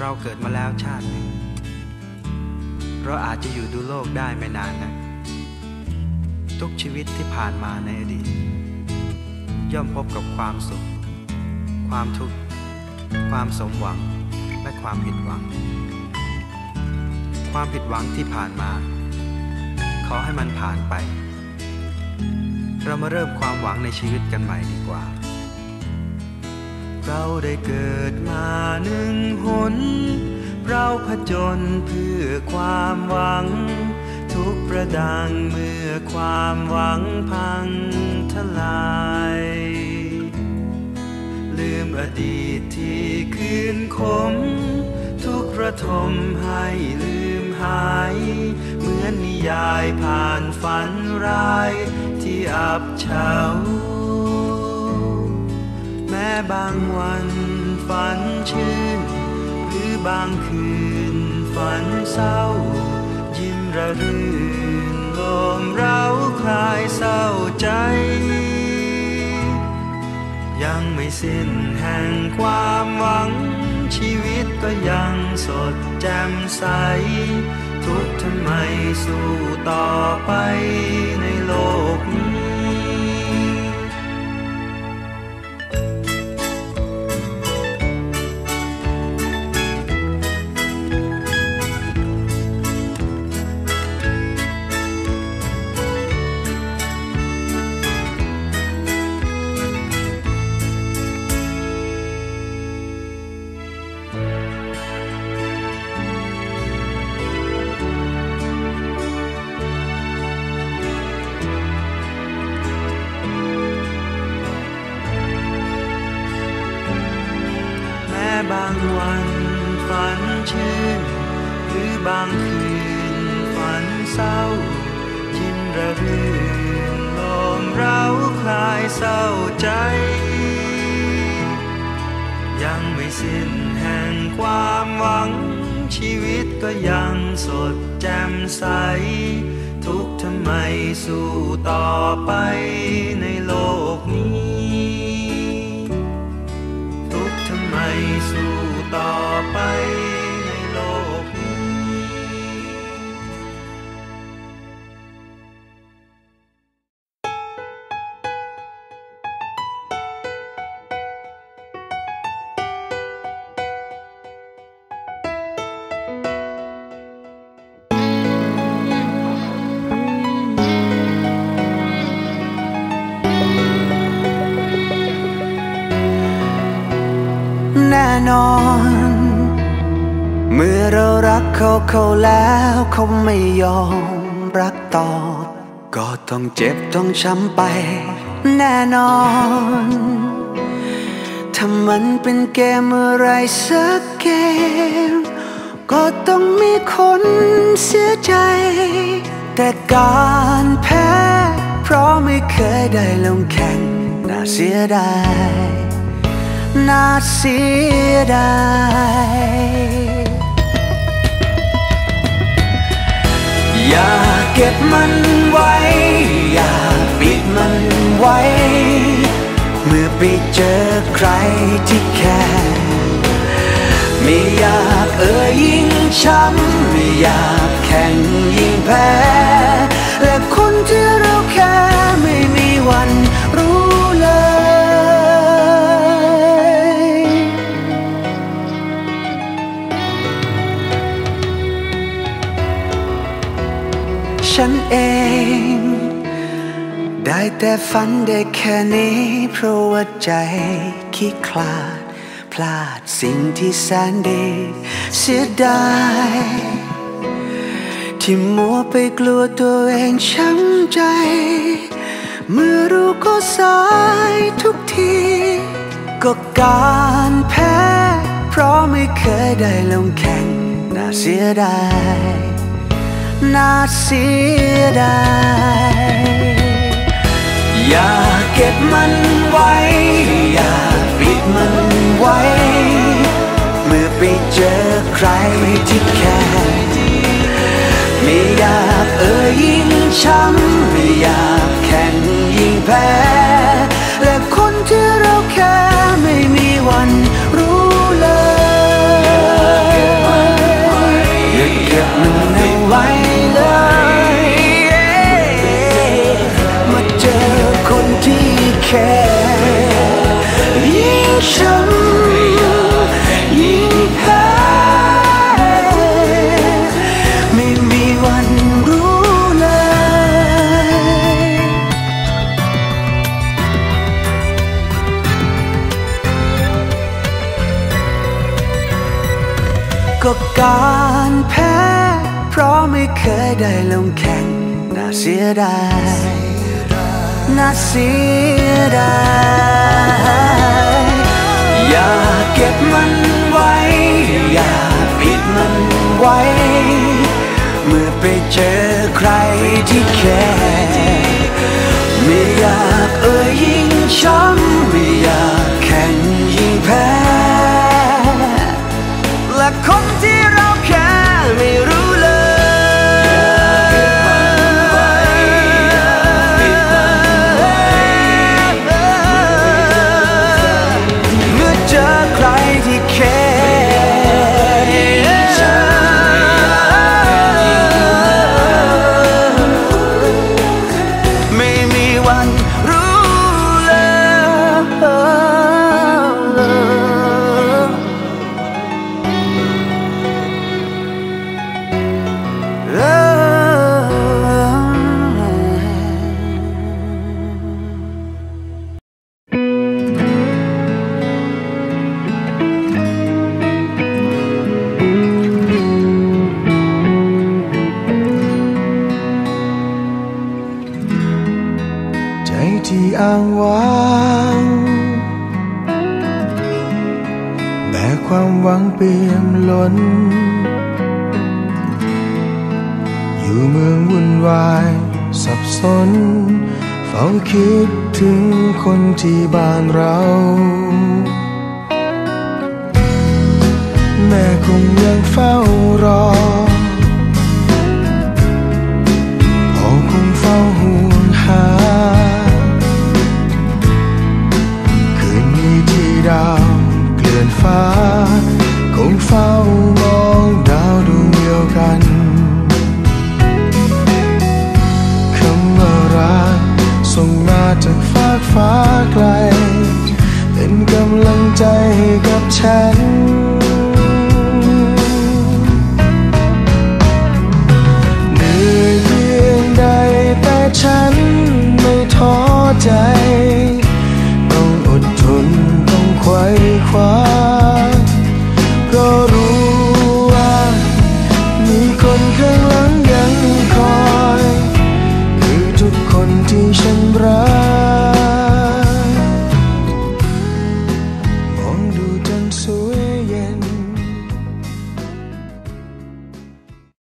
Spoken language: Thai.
เราเกิดมาแล้วชาติหนึ่ง เราอาจจะอยู่ดูโลกได้ไม่นานนะ ทุกชีวิตที่ผ่านมาในอดีต ย่อมพบกับความสุข ความทุกข์ ความสมหวัง และความผิดหวัง ความผิดหวังที่ผ่านมา ขอให้มันผ่านไป เรามาเริ่มความหวังในชีวิตกันใหม่ดีกว่า เราได้เกิดมา หนึ่งหน เราผจญเพื่อความหวัง ทุกประดังเมื่อความหวังพังทลาย ลืมอดีตที่คืนคม ทุกระทมให้ลืมหาย เหมือนนิยายผ่านฝันร้ายที่อับเฉาแม้บางวัน ฝันชื่น หรือบางคืน ฝันเศร้า ยิ้มระรื่นลมเราคลายเศร้าใจ ยังไม่สิ้นแห่งความหวัง ชีวิตก็ยังสดแจ่มใส ทุกทำไมสู้ต่อไปในโลกนี้างคืนฝันเศร้ายิ้มระรื่นลมเราคลายเศร้าใจ ยังไม่สิ้นแห่งความหวัง ชีวิตก็ยังสดแจ่มใส ทุกทำไมสู้ต่อไปในโลกนี้ ทุกทำไมสู้ต่อ นอน เมื่อเรารักเขาเขาแล้วเขาไม่ยอมรักตอบก็ต้องเจ็บต้องช้ำไป แน่นอน ถ้ามันเป็นเกมอะไรสักเกม ก็ต้องมีคนเสียใจ แต่การแพ้ เพราะไม่เคยได้ลงแข่งน่าเสียดาย น่าเสียดายอย่าเก็บมันไว้ อย่าปิดมันไว้ เมื่อไปเจอใครที่แค่ไม่อยากเอ่ยยิ่งช้ำไม่อยากแข่งยิ่งแพ้ ได้แต่ฝันได้แค่นี้ เพราะว่าใจคิดคลาด พลาดสิ่งที่แสนดีเสียดายที่มัวไปกลัวตัวเองช้ำใจ เมื่อรู้ก็สายทุกที ก็การแพ้ เพราะไม่เคยได้ลงแข่ง น่าเสียดาย น่าเสียดาย อย่าเก็บมันไว้ อย่าปิดมันไว้ เมื่อไปเจอใครที่แค่ไม่อยากเอ่ยยิ่งช้ำไม่อยากแข่งยิ่งแพ้ ยิ่งแพ้ไม่มีวันรู้เลย ก็การแพ้ เพราะไม่เคยได้ลงแข่งน่าเสียดายน่าเสียดาย decay. เปี่ยมล้น อยู่เมืองวุ่นวายสับสน เฝ้าคิดถึงคนที่บ้านเรา แม่คงยังเฝ้ารอ